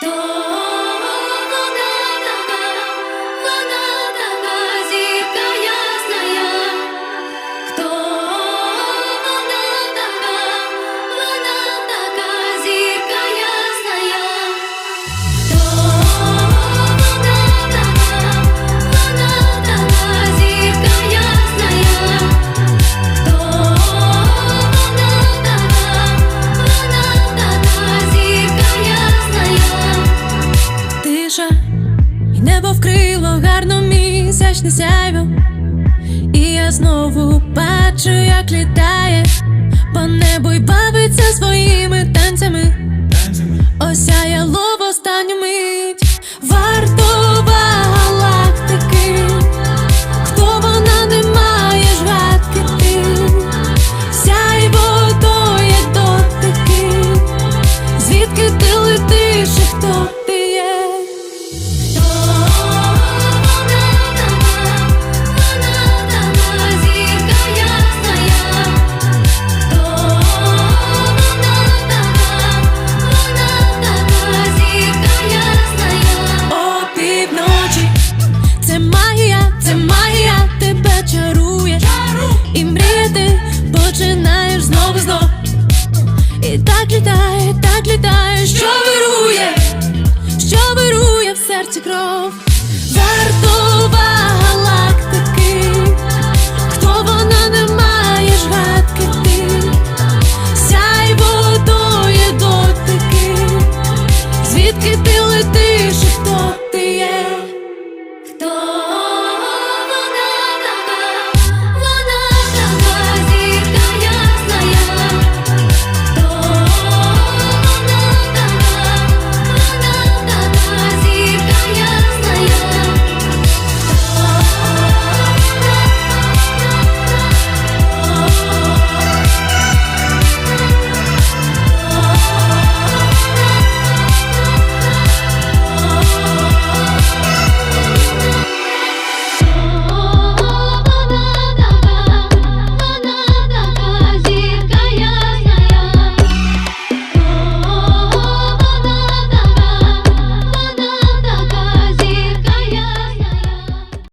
Хто Небо вкрило гарно місячне сяйво, і я знову бачу, як літає по небу. літає, так літає, що вирує, що вирує в серці кров, вартова галактики, хто вона не має ж, гадки ти, сяй водою дотики, звідки ти летиш, хто ти?